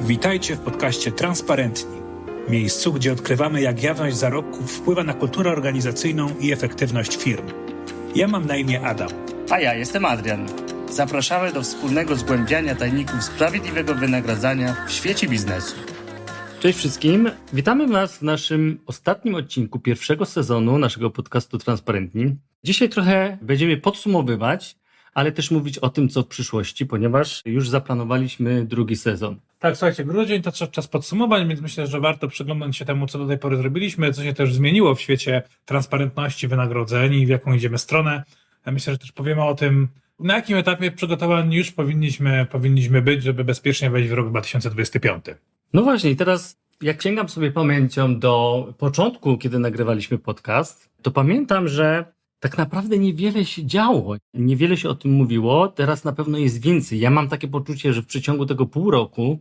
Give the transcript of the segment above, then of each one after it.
Witajcie w podcaście Transparentni, miejscu, gdzie odkrywamy, jak jawność zarobków wpływa na kulturę organizacyjną i efektywność firm. Ja mam na imię Adam. A ja jestem Adrian. Zapraszamy do wspólnego zgłębiania tajników sprawiedliwego wynagradzania w świecie biznesu. Cześć wszystkim. Witamy Was w naszym ostatnim odcinku pierwszego sezonu naszego podcastu Transparentni. Dzisiaj trochę będziemy podsumowywać, ale też mówić o tym, co w przyszłości, ponieważ już zaplanowaliśmy drugi sezon. Tak, słuchajcie, grudzień to czas podsumowań, więc myślę, że warto przyglądać się temu, co do tej pory zrobiliśmy, co się też zmieniło w świecie transparentności wynagrodzeń i w jaką idziemy stronę. Myślę, że też powiemy o tym, na jakim etapie przygotowań już powinniśmy, powinniśmy być, żeby bezpiecznie wejść w rok 2025. No właśnie, teraz jak sięgam sobie pamięcią do początku, kiedy nagrywaliśmy podcast, to pamiętam, że tak naprawdę niewiele się działo, niewiele się o tym mówiło, teraz na pewno jest więcej. Ja mam takie poczucie, że w przeciągu tego pół roku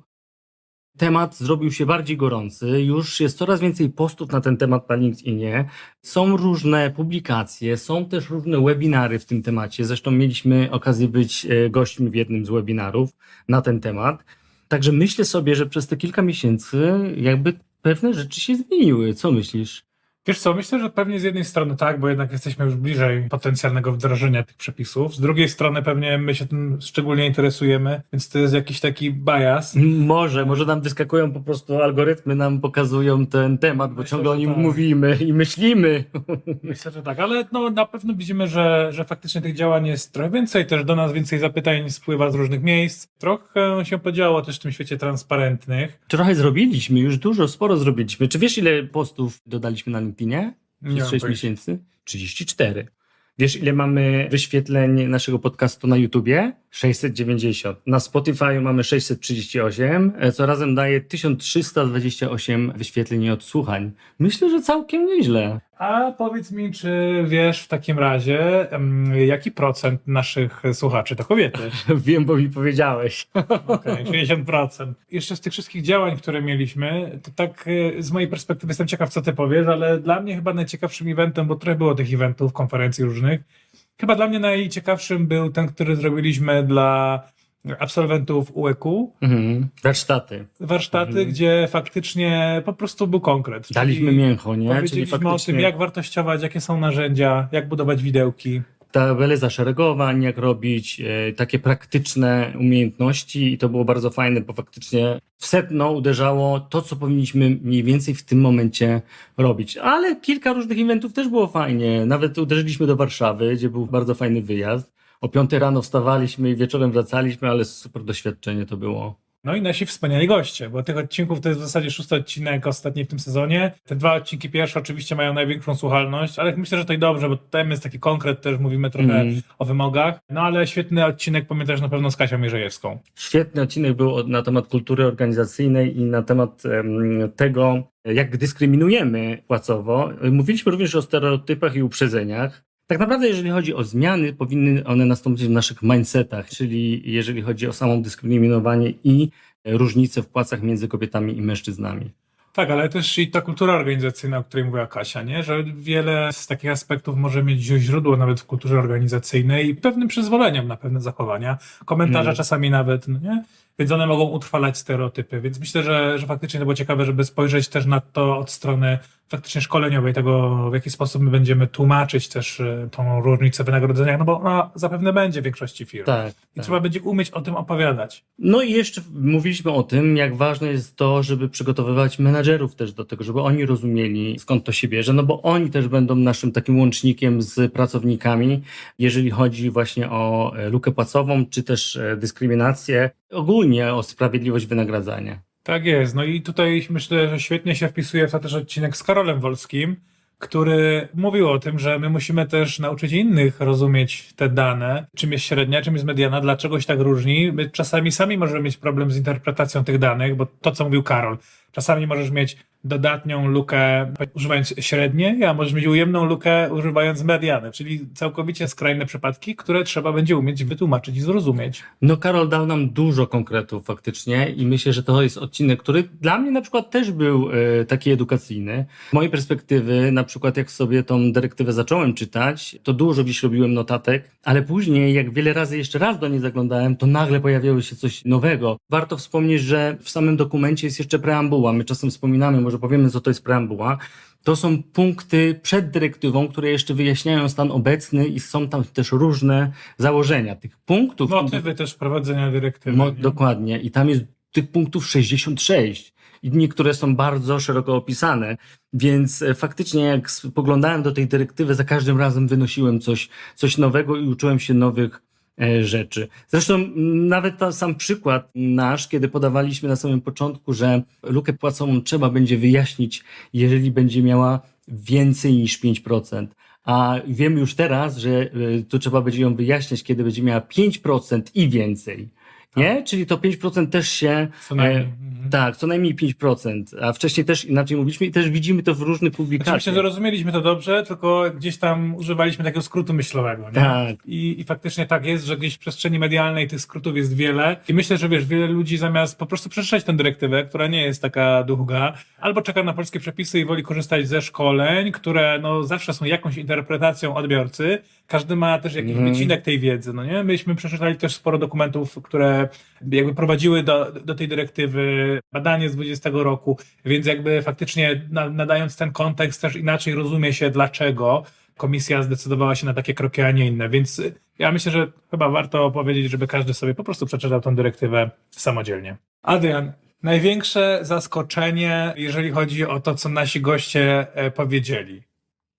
temat zrobił się bardziej gorący, już jest coraz więcej postów na ten temat na LinkedInie, są różne publikacje, są też różne webinary w tym temacie, zresztą mieliśmy okazję być e, gośćmi w jednym z webinarów na ten temat. Także myślę sobie, że przez te kilka miesięcy jakby pewne rzeczy się zmieniły. Co myślisz? Wiesz co, myślę, że pewnie z jednej strony tak, bo jednak jesteśmy już bliżej potencjalnego wdrożenia tych przepisów. Z drugiej strony pewnie my się tym szczególnie interesujemy, więc to jest jakiś taki bias. Może, może nam wyskakują po prostu algorytmy, nam pokazują ten temat, bo Myślę, ciągle o nim tak. mówimy i myślimy. Myślę, że tak, ale no, na pewno widzimy, że, że faktycznie tych działań jest trochę więcej, też do nas więcej zapytań spływa z różnych miejsc. Trochę się podziało też w tym świecie transparentnych. Trochę zrobiliśmy, już dużo, sporo zrobiliśmy. Czy wiesz, ile postów dodaliśmy na LinkedInie Nie przez mam 6 pojęcia. miesięcy? 34. Wiesz, ile mamy wyświetleń naszego podcastu na YouTubie? 690. Na Spotify mamy 638, e, co razem daje 1328 wyświetleń i odsłuchań. Myślę, że całkiem nieźle. A powiedz mi, czy wiesz w takim razie, em, jaki procent naszych słuchaczy to kobiety? Wiem, bo mi powiedziałeś. Okej, 60%. Jeszcze z tych wszystkich działań, które mieliśmy, to tak e, z mojej perspektywy jestem ciekaw, co ty powiesz, ale dla mnie chyba najciekawszym eventem, bo trochę było tych eventów, konferencji różnych, chyba dla mnie najciekawszym był ten, który zrobiliśmy dla absolwentów UEQ, Mhm. Warsztaty. warsztaty, Mhm. gdzie faktycznie po prostu był konkret. Daliśmy mięcho, nie? Czyli Powiedzieliśmy o faktycznie tym, jak wartościować, jakie są narzędzia, jak budować widełki. tabele zaszeregowań, jak robić e, takie praktyczne umiejętności i to było bardzo fajne, bo faktycznie w sedno uderzało to, co powinniśmy mniej więcej w tym momencie robić. Ale kilka różnych eventów też było fajnie. Nawet uderzyliśmy do Warszawy, gdzie był bardzo fajny wyjazd. O piątej rano wstawaliśmy i wieczorem wracaliśmy, ale super doświadczenie to było. No i nasi wspaniali goście, bo tych odcinków to jest w zasadzie szósty odcinek ostatni w tym sezonie. Te dwa odcinki pierwsze oczywiście mają największą słuchalność, ale myślę, że to i dobrze, bo tutaj jest taki konkret, też mówimy trochę Mhm. o wymogach. No ale świetny odcinek pamiętasz na pewno z Kasią Mierzejewską. Świetny odcinek był na temat kultury organizacyjnej i na temat em, tego, jak dyskryminujemy płacowo. Mówiliśmy również o stereotypach i uprzedzeniach. Tak naprawdę, jeżeli chodzi o zmiany, powinny one nastąpić w naszych mindsetach, czyli jeżeli chodzi o samą dyskryminowanie i różnice w płacach między kobietami i mężczyznami. Tak, ale też i ta kultura organizacyjna, o której mówiła Kasia, nie? że wiele z takich aspektów może mieć źródło nawet w kulturze organizacyjnej i pewnym przyzwoleniem na pewne zachowania, komentarze Mm. czasami nawet, no nie? więc one mogą utrwalać stereotypy. Więc myślę, że, że faktycznie to było ciekawe, żeby spojrzeć też na to od strony faktycznie szkoleniowej, tego w jaki sposób my będziemy tłumaczyć też e, tą różnicę w wynagrodzeniach, no bo ona zapewne będzie w większości firm. Tak. I tak. trzeba będzie umieć o tym opowiadać. No i jeszcze mówiliśmy o tym, jak ważne jest to, żeby przygotowywać menadżerów też do tego, żeby oni rozumieli skąd to się bierze, no bo oni też będą naszym takim łącznikiem z pracownikami, jeżeli chodzi właśnie o e, lukę płacową, czy też e, dyskryminację, ogólnie o sprawiedliwość wynagradzania. Tak jest. No i tutaj myślę, że świetnie się wpisuje w to też odcinek z Karolem Wolskim, który mówił o tym, że my musimy też nauczyć innych rozumieć te dane, czym jest średnia, czym jest mediana, dlaczego się tak różni. My czasami sami możemy mieć problem z interpretacją tych danych, bo to, co mówił Karol, czasami możesz mieć dodatnią lukę używając średniej, a możesz mieć ujemną lukę używając mediany, czyli całkowicie skrajne przypadki, które trzeba będzie umieć wytłumaczyć i zrozumieć. No Karol dał nam dużo konkretów faktycznie i myślę, że to jest odcinek, który dla mnie na przykład też był e, taki edukacyjny. Z mojej perspektywy, na przykład jak sobie tą dyrektywę zacząłem czytać, to dużo gdzieś robiłem notatek, ale później jak wiele razy jeszcze raz do niej zaglądałem, to nagle pojawiało się coś nowego. Warto wspomnieć, że w samym dokumencie jest jeszcze preambuła. My czasem wspominamy, może powiemy co to jest preambuła. To są punkty przed dyrektywą, które jeszcze wyjaśniają stan obecny i są tam też różne założenia. Tych punktów. Motywy też wprowadzenia dyrektywy. Mo, nie? dokładnie. I tam jest tych punktów 66. I niektóre są bardzo szeroko opisane, więc e, faktycznie jak spoglądałem do tej dyrektywy, za każdym razem wynosiłem coś, coś nowego i uczyłem się nowych rzeczy. Zresztą nawet ten sam przykład nasz, kiedy podawaliśmy na samym początku, że lukę płacową trzeba będzie wyjaśnić, jeżeli będzie miała więcej niż 5%. A wiem już teraz, że e, to trzeba będzie ją wyjaśniać, kiedy będzie miała 5% i więcej. Nie? Czyli to 5% też się. Co najmniej. E, Mhm. tak, co najmniej 5%. A wcześniej też inaczej mówiliśmy i też widzimy to w różnych publikacjach. myślę, że rozumieliśmy to dobrze, tylko gdzieś tam używaliśmy takiego skrótu myślowego. Nie? Tak. I, I faktycznie tak jest, że gdzieś w przestrzeni medialnej tych skrótów jest wiele. I myślę, że wiesz, wiele ludzi zamiast po prostu przeczytać tę dyrektywę, która nie jest taka długa, albo czeka na polskie przepisy i woli korzystać ze szkoleń, które no, zawsze są jakąś interpretacją odbiorcy. Każdy ma też jakiś Mhm. wycinek tej wiedzy. No nie? Myśmy przeczytali też sporo dokumentów, które jakby prowadziły do, do tej dyrektywy, badanie z 20 roku, więc jakby faktycznie na- nadając ten kontekst też inaczej rozumie się dlaczego komisja zdecydowała się na takie kroki, a nie inne. Więc ja myślę, że chyba warto powiedzieć, żeby każdy sobie po prostu przeczytał tą dyrektywę samodzielnie. Adrian, największe zaskoczenie, jeżeli chodzi o to, co nasi goście e, powiedzieli.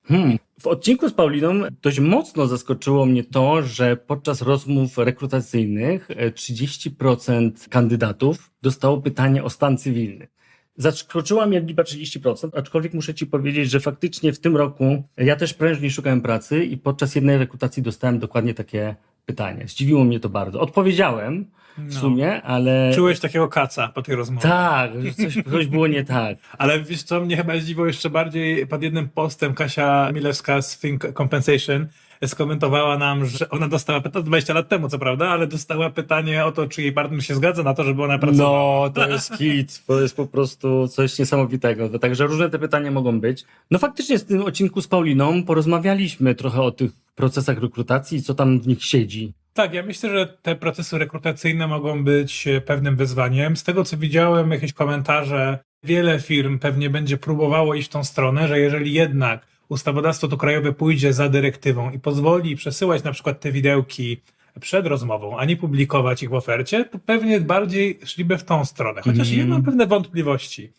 Hmm. W odcinku z Pauliną dość mocno zaskoczyło mnie to, że podczas rozmów rekrutacyjnych e, 30% kandydatów dostało pytanie o stan cywilny. Zaskoczyła mnie liczba 30%, aczkolwiek muszę Ci powiedzieć, że faktycznie w tym roku ja też prężnie szukałem pracy i podczas jednej rekrutacji dostałem dokładnie takie pytanie. Zdziwiło mnie to bardzo. Odpowiedziałem w No. sumie, ale... Czułeś takiego kaca po tej rozmowie. Tak, że coś, coś było nie tak. Ale wiesz co, mnie chyba zdziwiło jeszcze bardziej pod jednym postem Kasia Milewska z Think Compensation skomentowała nam, że ona dostała pytanie 20 lat temu, co prawda, ale dostała pytanie o to, czy jej partner się zgadza na to, żeby ona pracowała. No, to jest hit. To jest po prostu coś niesamowitego. Także różne te pytania mogą być. No faktycznie w tym odcinku z Pauliną porozmawialiśmy trochę o tych procesach rekrutacji i co tam w nich siedzi. Tak, ja myślę, że te procesy rekrutacyjne mogą być e, pewnym wyzwaniem. Z tego, co widziałem, jakieś komentarze, wiele firm pewnie będzie próbowało iść w tą stronę, że jeżeli jednak ustawodawstwo to krajowe pójdzie za dyrektywą i pozwoli przesyłać na przykład te widełki przed rozmową, a nie publikować ich w ofercie, to pewnie bardziej szliby w tą stronę. Chociaż Mhm. ja mam pewne wątpliwości,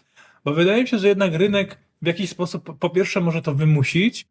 bo wydaje mi się, że jednak rynek w jakiś sposób po pierwsze może to wymusić,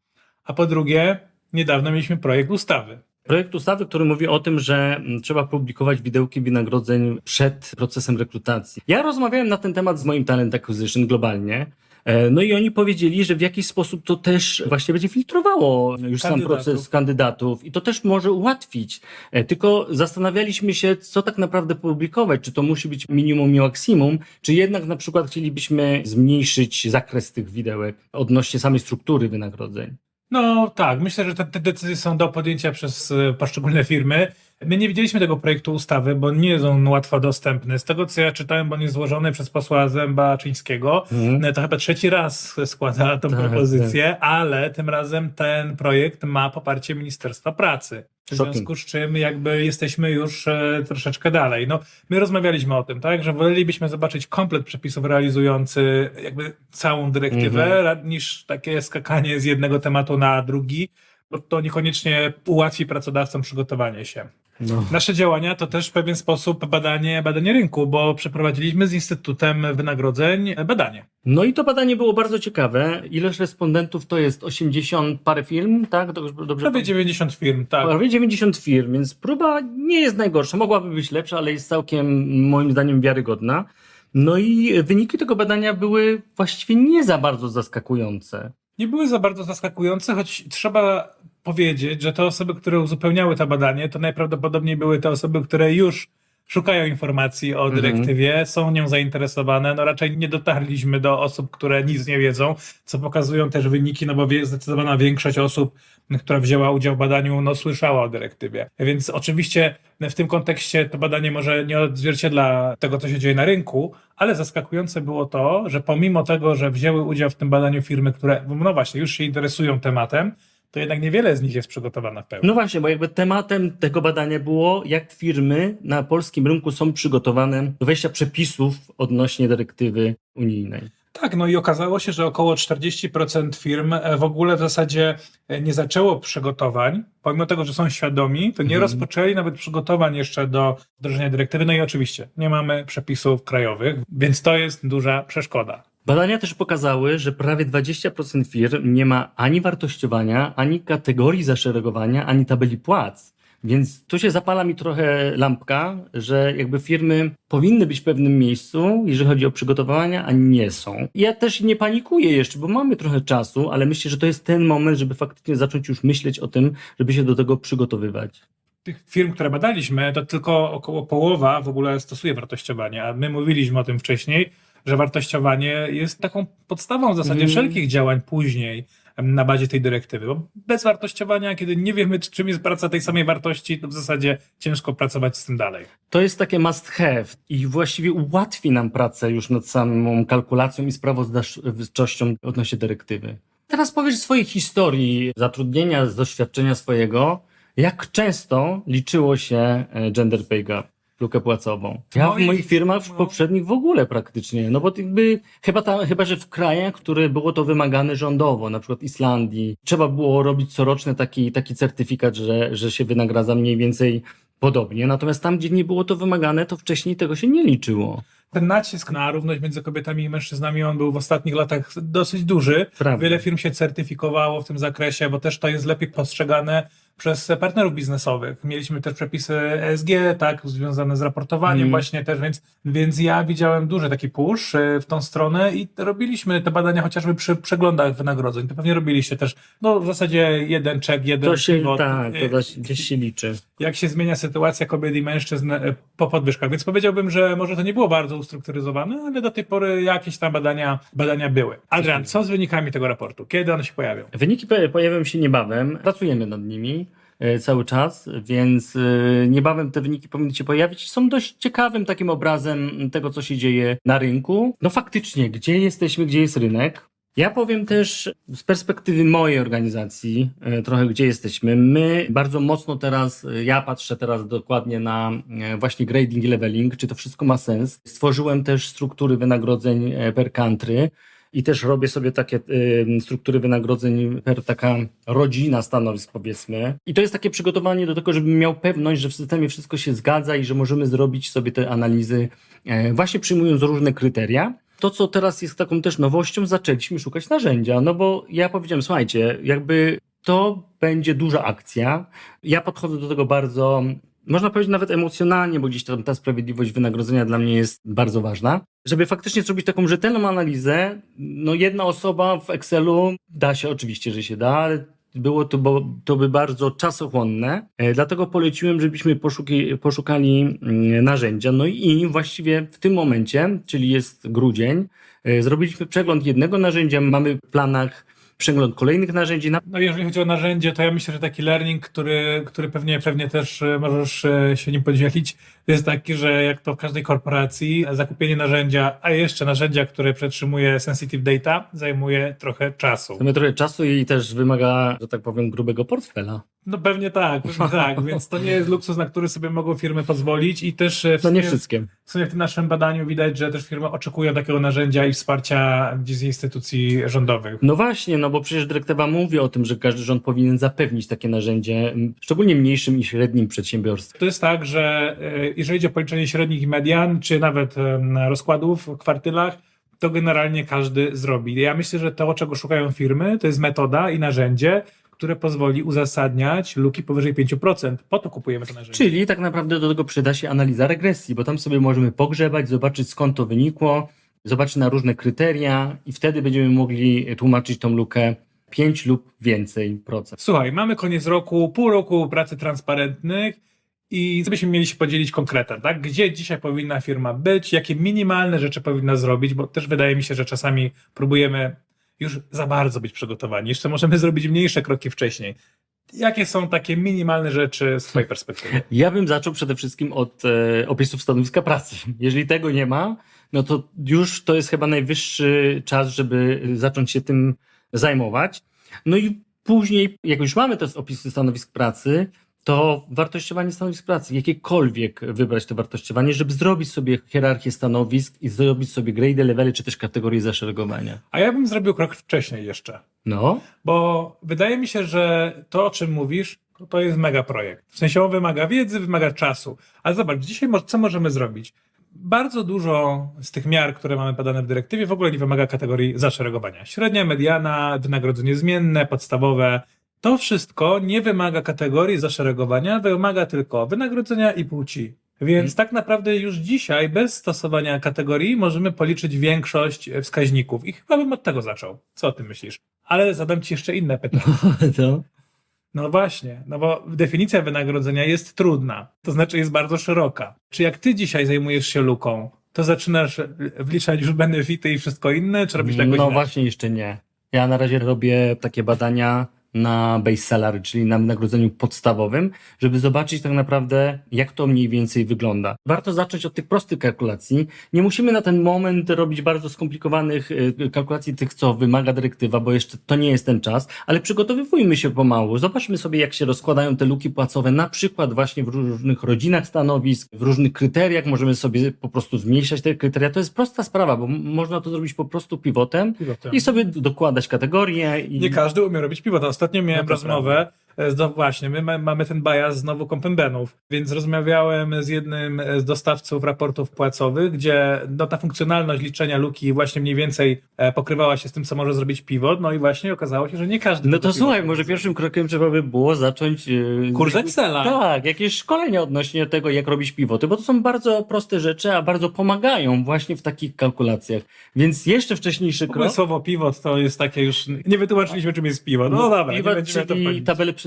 a po drugie niedawno mieliśmy projekt ustawy. Projekt ustawy, który mówi o tym, że mm, trzeba publikować widełki wynagrodzeń przed procesem rekrutacji. Ja rozmawiałem na ten temat z moim Talent Acquisition globalnie. E, No i oni powiedzieli, że w jakiś sposób to też właśnie będzie filtrowało już sam Kandydatów. proces kandydatów i to też może ułatwić. E, Tylko zastanawialiśmy się, co tak naprawdę publikować. Czy to musi być minimum i maksimum, czy jednak na przykład chcielibyśmy zmniejszyć zakres tych widełek odnośnie samej struktury wynagrodzeń. No tak, myślę, że te, te decyzje są do podjęcia przez e, poszczególne firmy. My nie widzieliśmy tego projektu ustawy, bo nie jest on łatwo dostępny. Z tego co ja czytałem, bo on jest złożony przez posła Zęba-Czyńskiego, Mhm. no to chyba trzeci raz składa tą Tak, propozycję, ale tym razem ten projekt ma poparcie Ministerstwa Pracy. W związku z czym jakby jesteśmy już e, troszeczkę dalej. No, my rozmawialiśmy o tym, tak, że wolelibyśmy zobaczyć komplet przepisów realizujący jakby całą dyrektywę, Mhm. ra- niż takie skakanie z jednego tematu na drugi, bo to niekoniecznie ułatwi pracodawcom przygotowanie się. No. Nasze działania to też w pewien sposób badanie, badanie rynku, bo przeprowadziliśmy z Instytutem Wynagrodzeń badanie. No i to badanie było bardzo ciekawe. Ileż respondentów to jest? 80 parę firm, tak? Dobrze, dobrze Prawie 90 firm, tak. Prawie 90 firm, więc próba nie jest najgorsza. Mogłaby być lepsza, ale jest całkiem moim zdaniem wiarygodna. No i wyniki tego badania były właściwie nie za bardzo zaskakujące. Nie były za bardzo zaskakujące, choć trzeba powiedzieć, że te osoby, które uzupełniały to badanie, to najprawdopodobniej były te osoby, które już szukają informacji o Mhm. dyrektywie, są nią zainteresowane. No raczej nie dotarliśmy do osób, które nic nie wiedzą, co pokazują też wyniki, no bo zdecydowana większość osób, która wzięła udział w badaniu, no słyszała o dyrektywie. Więc oczywiście w tym kontekście to badanie może nie odzwierciedla tego, co się dzieje na rynku, ale zaskakujące było to, że pomimo tego, że wzięły udział w tym badaniu firmy, które, no właśnie, już się interesują tematem, to jednak niewiele z nich jest przygotowana w pełni. No właśnie, bo jakby tematem tego badania było, jak firmy na polskim rynku są przygotowane do wejścia przepisów odnośnie dyrektywy unijnej. Tak, no i okazało się, że około 40% firm e, w ogóle w zasadzie e, nie zaczęło przygotowań, pomimo tego, że są świadomi, to nie Mhm. rozpoczęli nawet przygotowań jeszcze do wdrożenia dyrektywy. No i oczywiście nie mamy przepisów krajowych, więc to jest duża przeszkoda. Badania też pokazały, że prawie 20% firm nie ma ani wartościowania, ani kategorii zaszeregowania, ani tabeli płac. Więc tu się zapala mi trochę lampka, że jakby firmy powinny być w pewnym miejscu, jeżeli chodzi o przygotowania, a nie są. Ja też nie panikuję jeszcze, bo mamy trochę czasu, ale myślę, że to jest ten moment, żeby faktycznie zacząć już myśleć o tym, żeby się do tego przygotowywać. Tych firm, które badaliśmy, to tylko około połowa w ogóle stosuje wartościowanie, a my mówiliśmy o tym wcześniej, że wartościowanie jest taką podstawą w zasadzie Mhm. wszelkich działań później na bazie tej dyrektywy. Bo bez wartościowania, kiedy nie wiemy, czym jest praca tej samej wartości, to w zasadzie ciężko pracować z tym dalej. To jest takie must have i właściwie ułatwi nam pracę już nad samą kalkulacją i sprawozdawczością odnośnie dyrektywy. Teraz powiesz swojej historii zatrudnienia, z doświadczenia swojego, jak często liczyło się e, gender pay gap, lukę płacową. Ja w Moich- firmach w no. poprzednich w ogóle praktycznie, no bo jakby chyba, ta, chyba, że w krajach, które było to wymagane rządowo, na przykład Islandii, trzeba było robić coroczny taki, taki certyfikat, że, że się wynagradza mniej więcej podobnie. Natomiast tam, gdzie nie było to wymagane, to wcześniej tego się nie liczyło. Ten nacisk na równość między kobietami i mężczyznami, on był w ostatnich latach dosyć duży. Prawda. Wiele firm się certyfikowało w tym zakresie, bo też to jest lepiej postrzegane przez partnerów biznesowych. Mieliśmy też przepisy ESG, tak, związane z raportowaniem Mm. właśnie też, więc, więc ja widziałem duży taki push y, w tą stronę i robiliśmy te badania chociażby przy przeglądach wynagrodzeń. To pewnie robiliście też, no w zasadzie jeden czek, jeden To się, tak, to da- gdzieś się liczy. jak się zmienia sytuacja kobiet i mężczyzn e, po podwyżkach. Więc powiedziałbym, że może to nie było bardzo ustrukturyzowane, ale do tej pory jakieś tam badania, badania były. Adrian, co z wynikami tego raportu? Kiedy one się pojawią? Wyniki po- pojawią się niebawem. Pracujemy nad nimi e, cały czas, więc e, niebawem te wyniki powinny się pojawić. Są dość ciekawym takim obrazem tego, co się dzieje na rynku. No faktycznie, gdzie jesteśmy, gdzie jest rynek. Ja powiem też z perspektywy mojej organizacji e, trochę, gdzie jesteśmy. My bardzo mocno teraz, e, ja patrzę teraz dokładnie na e, właśnie grading i leveling, czy to wszystko ma sens. Stworzyłem też struktury wynagrodzeń per country i też robię sobie takie struktury wynagrodzeń per taka rodzina stanowisk powiedzmy. I to jest takie przygotowanie do tego, żebym miał pewność, że w systemie wszystko się zgadza i że możemy zrobić sobie te analizy właśnie przyjmując różne kryteria. To, co teraz jest taką też nowością, zaczęliśmy szukać narzędzia, no bo ja powiedziałem, słuchajcie, jakby to będzie duża akcja. Ja podchodzę do tego bardzo, można powiedzieć nawet emocjonalnie, bo gdzieś tam ta sprawiedliwość wynagrodzenia dla mnie jest bardzo ważna. Żeby faktycznie zrobić taką rzetelną analizę, no jedna osoba w Excelu da się oczywiście, że się da, ale było to, bo, to by bardzo czasochłonne, e, dlatego poleciłem, żebyśmy poszuki, poszukali mm, narzędzia. No i właściwie w tym momencie, czyli jest grudzień, e, zrobiliśmy przegląd jednego narzędzia, mamy w planach przegląd kolejnych narzędzi. Na- No jeżeli chodzi o narzędzie, to ja myślę, że taki learning, który, który pewnie, pewnie też e, możesz się nim podzielić, jest taki, że jak to w każdej korporacji, zakupienie narzędzia, a jeszcze narzędzia, które przetrzymuje sensitive data, zajmuje trochę czasu. Ma trochę czasu i też wymaga, że tak powiem, grubego portfela. No pewnie tak, pewnie tak, więc to nie jest luksus, na który sobie mogą firmy pozwolić i też e, w No nie sumie- wszystkie. W sumie w tym naszym badaniu widać, że też firmy oczekują takiego narzędzia i wsparcia gdzieś z instytucji rządowych. No właśnie, no bo przecież dyrektywa mówi o tym, że każdy rząd powinien zapewnić takie narzędzie, szczególnie mniejszym i średnim przedsiębiorstwom. To jest tak, że e, jeżeli idzie o policzenie średnich i median, czy nawet rozkładów w kwartylach, to generalnie każdy zrobi. Ja myślę, że to, czego szukają firmy, to jest metoda i narzędzie, które pozwoli uzasadniać luki powyżej 5%. Po to kupujemy to narzędzie. Czyli tak naprawdę do tego przyda się analiza regresji, bo tam sobie możemy pogrzebać, zobaczyć skąd to wynikło, zobaczyć na różne kryteria i wtedy będziemy mogli tłumaczyć tą lukę 5 lub więcej procent. Słuchaj, mamy koniec roku, pół roku pracy transparentnych I gdybyśmy mieli się podzielić konkretem, tak? Gdzie dzisiaj powinna firma być, jakie minimalne rzeczy powinna zrobić, bo też wydaje mi się, że czasami próbujemy już za bardzo być przygotowani. Jeszcze możemy zrobić mniejsze kroki wcześniej. Jakie są takie minimalne rzeczy z Twojej perspektywy? Ja bym zaczął przede wszystkim od e, opisów stanowiska pracy. Jeżeli tego nie ma, no to już to jest chyba najwyższy czas, żeby zacząć się tym zajmować. No i później, jak już mamy te opisy stanowisk pracy, to wartościowanie stanowisk pracy, jakiekolwiek wybrać to wartościowanie, żeby zrobić sobie hierarchię stanowisk i zrobić sobie grade levely, czy też kategorie zaszeregowania. A ja bym zrobił krok wcześniej jeszcze. No, Bo wydaje mi się, że to, o czym mówisz, to, jest mega projekt. W sensie on wymaga wiedzy, wymaga czasu. Ale zobacz, dzisiaj co możemy zrobić? Bardzo dużo z tych miar, które mamy podane w dyrektywie, w ogóle nie wymaga kategorii zaszeregowania. Średnia, mediana, wynagrodzenie zmienne, podstawowe. To wszystko nie wymaga kategorii zaszeregowania, wymaga tylko wynagrodzenia i płci. Więc tak naprawdę już dzisiaj, bez stosowania kategorii, możemy policzyć większość wskaźników. I chyba bym od tego zaczął. Co o tym myślisz? Ale zadam ci jeszcze inne pytanie. to. No właśnie, no bo definicja wynagrodzenia jest trudna, to znaczy jest bardzo szeroka. Czy jak ty dzisiaj zajmujesz się luką, to zaczynasz wliczać już benefity i wszystko inne, czy robisz tak No właśnie, jeszcze nie. Ja na razie robię takie badania na base salary, czyli na wynagrodzeniu podstawowym, żeby zobaczyć tak naprawdę, jak to mniej więcej wygląda. Warto zacząć od tych prostych kalkulacji. Nie musimy na ten moment robić bardzo skomplikowanych y, kalkulacji tych, co wymaga dyrektywa, bo jeszcze to nie jest ten czas, ale przygotowujmy się pomału. Zobaczmy sobie, jak się rozkładają te luki płacowe, na przykład właśnie w różnych rodzinach stanowisk, w różnych kryteriach. Możemy sobie po prostu zmniejszać te kryteria. To jest prosta sprawa, bo można to zrobić po prostu pivotem Pivotem. i sobie dokładać kategorie. I... Nie każdy umie robić piwo. Ostatnio miałem No rozmowę. E, No właśnie, my ma, mamy ten bias znowu kompenbenów, więc rozmawiałem z jednym z dostawców raportów płacowych, gdzie no, ta funkcjonalność liczenia luki właśnie mniej więcej e, pokrywała się z tym, co może zrobić piwo, no i właśnie okazało się, że nie każdy. No to słuchaj, może pierwszym krokiem trzeba by było zacząć. Yy, Kurs Excela. Tak, jakieś szkolenia odnośnie tego, jak robić pivoty, bo to są bardzo proste rzeczy, a bardzo pomagają właśnie w takich kalkulacjach. Więc jeszcze wcześniejszy krok. słowo pivot to jest takie już. Nie wytłumaczyliśmy, czym jest piwo. No, dobra, nie pivot, będziemy w to czyli wchodzić.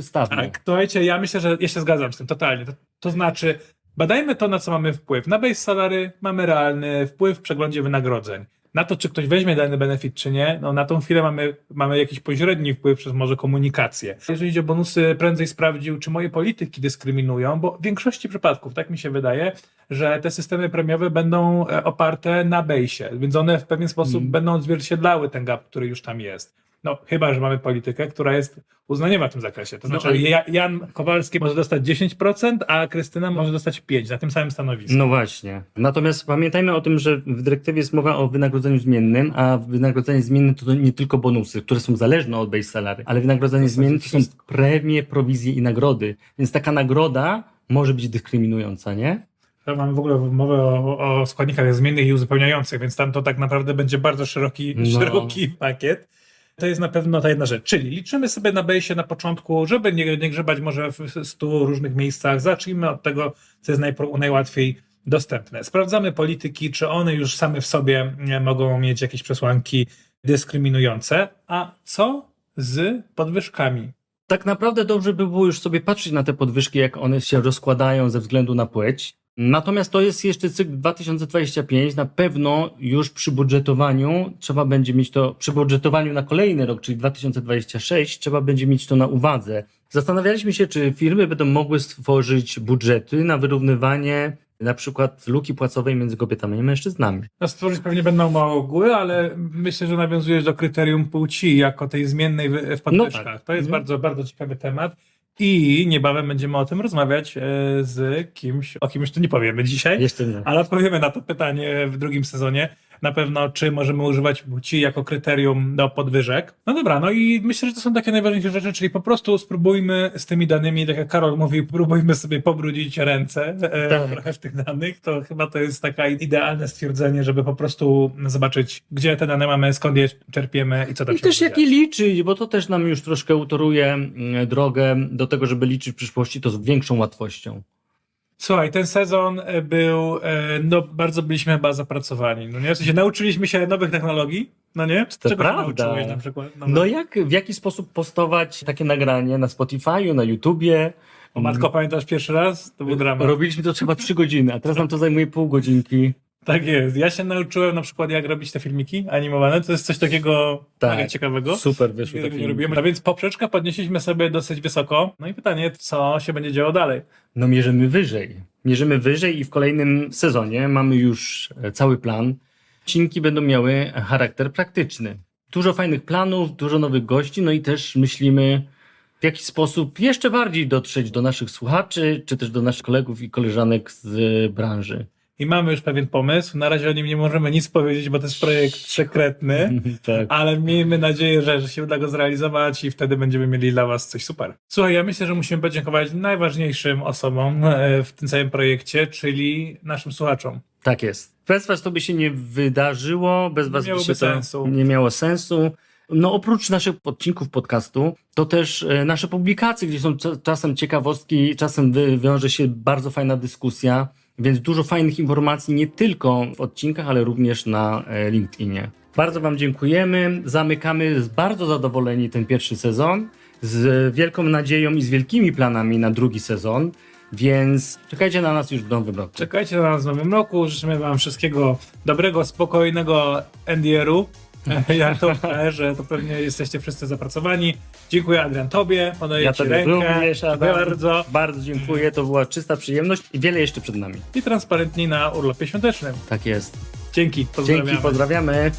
Tabele przystawne. Tak, słuchajcie, ja myślę, że ja się zgadzam z tym totalnie. To, to znaczy, badajmy to, na co mamy wpływ. Na base salary mamy realny wpływ w przeglądzie wynagrodzeń. Na to, czy ktoś weźmie dany benefit, czy nie, no na tą chwilę mamy, mamy jakiś pośredni wpływ przez może komunikację. Jeżeli idzie o bonusy, prędzej sprawdził, czy moje polityki dyskryminują, bo w większości przypadków, tak mi się wydaje, że te systemy premiowe będą e, oparte na bejsie, więc one w pewien sposób Mm. będą odzwierciedlały ten gap, który już tam jest. No, chyba, że mamy politykę, która jest uznaniowa w tym zakresie. To No, znaczy, Ja- Jan Kowalski może dostać 10%, a Krystyna może dostać 5% na tym samym stanowisku. No właśnie. Natomiast pamiętajmy o tym, że w dyrektywie jest mowa o wynagrodzeniu zmiennym, a wynagrodzenie zmienne to nie tylko bonusy, które są zależne od base salary, ale wynagrodzenie zmienne to są premie, prowizje i nagrody. Więc taka nagroda może być dyskryminująca, nie? Mamy w ogóle mowę o, o składnikach zmiennych i uzupełniających, więc tam to tak naprawdę będzie bardzo szeroki, No. szeroki pakiet. To jest na pewno ta jedna rzecz. Czyli liczymy sobie na bejsie na początku, żeby nie, nie grzebać może w stu różnych miejscach. Zacznijmy od tego, co jest najpro, najłatwiej dostępne. Sprawdzamy polityki, czy one już same w sobie mogą mieć jakieś przesłanki dyskryminujące. A co z podwyżkami? Tak naprawdę dobrze by było już sobie patrzeć na te podwyżki, jak one się rozkładają ze względu na płeć. Natomiast to jest jeszcze cykl 2025. Na pewno już przy budżetowaniu trzeba będzie mieć to, przy budżetowaniu na kolejny rok, czyli 2026, trzeba będzie mieć to na uwadze. Zastanawialiśmy się, czy firmy będą mogły stworzyć budżety na wyrównywanie na przykład luki płacowej między kobietami i mężczyznami. No, stworzyć pewnie będą mogły, ale myślę, że nawiązujesz do kryterium płci jako tej zmiennej w, w podwyżkach. No tak. To jest Mhm. bardzo, bardzo ciekawy temat. I niebawem będziemy o tym rozmawiać e, z kimś, o kimś tu nie powiemy dzisiaj, Jeszcze nie. ale odpowiemy na to pytanie w drugim sezonie. Na pewno, czy możemy używać płci jako kryterium do podwyżek. No dobra, no i myślę, że to są takie najważniejsze rzeczy, czyli po prostu spróbujmy z tymi danymi, tak jak Karol mówił, próbujmy sobie pobrudzić ręce e, Tak. trochę w tych danych. To chyba to jest takie idealne stwierdzenie, żeby po prostu zobaczyć, gdzie te dane mamy, skąd je czerpiemy i co tam I się też jak je liczyć, bo to też nam już troszkę utoruje mm, drogę do tego, żeby liczyć w przyszłości to z większą łatwością. Słuchaj, ten sezon e, był, e, no bardzo byliśmy chyba zapracowani, no nie? W sensie nauczyliśmy się nowych technologii, no nie? To Czego prawda. na przykład? No jak, w jaki sposób postować takie nagranie na Spotify'u, na YouTubie, O matko, pamiętasz pierwszy raz? To był dramat. Robiliśmy to trzeba trzy godziny, a teraz nam to zajmuje pół godzinki. Tak jest. Ja się nauczyłem na przykład jak robić te filmiki animowane. To jest coś takiego Tak. mega ciekawego. Super wyszło te nie robiłem. A więc poprzeczkę podnieśliśmy sobie dosyć wysoko. No i pytanie, co się będzie działo dalej? No mierzymy wyżej. Mierzymy wyżej i w kolejnym sezonie mamy już e, cały plan. Odcinki będą miały charakter praktyczny. Dużo fajnych planów, dużo nowych gości, no i też myślimy w jaki sposób jeszcze bardziej dotrzeć do naszych słuchaczy, czy też do naszych kolegów i koleżanek z branży. I mamy już pewien pomysł. Na razie o nim nie możemy nic powiedzieć, bo to jest projekt sekretny. tak. Ale miejmy nadzieję, że, że się uda go zrealizować i wtedy będziemy mieli dla Was coś super. Słuchaj, ja myślę, że musimy podziękować najważniejszym osobom e, w tym całym projekcie, czyli naszym słuchaczom. Tak jest. Bez was to by się nie wydarzyło, bez was by się to sensu. nie miało sensu. No oprócz naszych odcinków podcastu, to też e, nasze publikacje, gdzie są cza- czasem ciekawostki, czasem wiąże się bardzo fajna dyskusja, więc dużo fajnych informacji nie tylko w odcinkach, ale również na e, LinkedInie. Bardzo wam dziękujemy. Zamykamy bardzo zadowoleni ten pierwszy sezon, z wielką nadzieją i z wielkimi planami na drugi sezon, więc czekajcie na nas już w nowym roku. Czekajcie na nas w nowym roku. Życzymy Wam wszystkiego dobrego, spokojnego NDR-u. Jak to że to pewnie jesteście wszyscy zapracowani. Dziękuję Adrian Tobie, podaję Ja Ci tobie rękę. również, Adam. Dziękuję bardzo. Bardzo dziękuję, to była czysta przyjemność i wiele jeszcze przed nami. I transparentni na urlopie świątecznym. Tak jest. Dzięki, pozdrawiamy. Dzięki, pozdrawiamy.